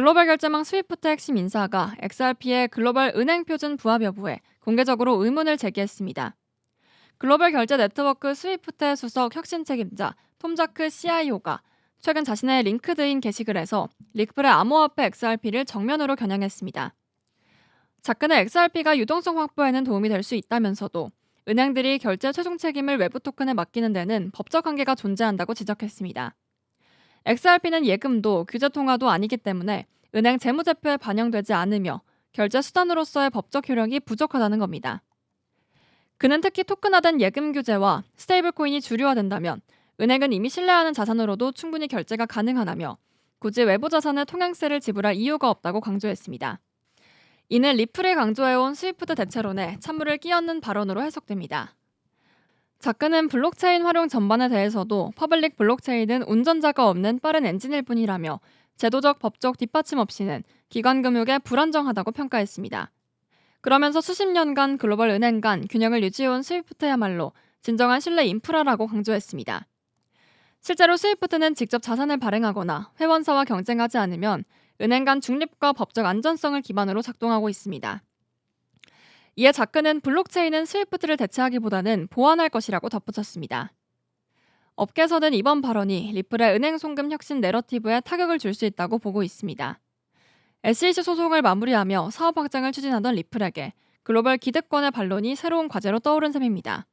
글로벌 결제망 스위프트 핵심 인사가 XRP의 글로벌 은행 표준 부합 여부에 공개적으로 의문을 제기했습니다. 글로벌 결제 네트워크 스위프트의 수석 혁신 책임자 톰 자크 CIO가 최근 자신의 링크드인 게시글에서 리플의 암호화폐 XRP를 정면으로 겨냥했습니다. 자크는 XRP가 유동성 확보에는 도움이 될 수 있다면서도 은행들이 결제 최종 책임을 외부 토큰에 맡기는 데는 법적 한계가 존재한다고 지적했습니다. XRP는 예금도 규제 통화도 아니기 때문에 은행 재무제표에 반영되지 않으며 결제 수단으로서의 법적 효력이 부족하다는 겁니다. 그는 특히 토큰화된 예금 규제와 스테이블 코인이 주류화된다면 은행은 이미 신뢰하는 자산으로도 충분히 결제가 가능하다며 굳이 외부 자산의 통행세를 지불할 이유가 없다고 강조했습니다. 이는 리플이 강조해온 스위프트 대체론에 찬물을 끼얹는 발언으로 해석됩니다. 자크는 블록체인 활용 전반에 대해서도 퍼블릭 블록체인은 운전자가 없는 빠른 엔진일 뿐이라며 제도적 법적 뒷받침 없이는 기관 금융에 불안정하다고 평가했습니다. 그러면서 수십 년간 글로벌 은행 간 균형을 유지해온 스위프트야말로 진정한 신뢰 인프라라고 강조했습니다. 실제로 스위프트는 직접 자산을 발행하거나 회원사와 경쟁하지 않으면 은행 간 중립과 법적 안전성을 기반으로 작동하고 있습니다. 이에 자크는 블록체인은 스위프트를 대체하기보다는 보완할 것이라고 덧붙였습니다. 업계에서는 이번 발언이 리플의 은행 송금 혁신 내러티브에 타격을 줄 수 있다고 보고 있습니다. SEC 소송을 마무리하며 사업 확장을 추진하던 리플에게 글로벌 기득권의 반론이 새로운 과제로 떠오른 셈입니다.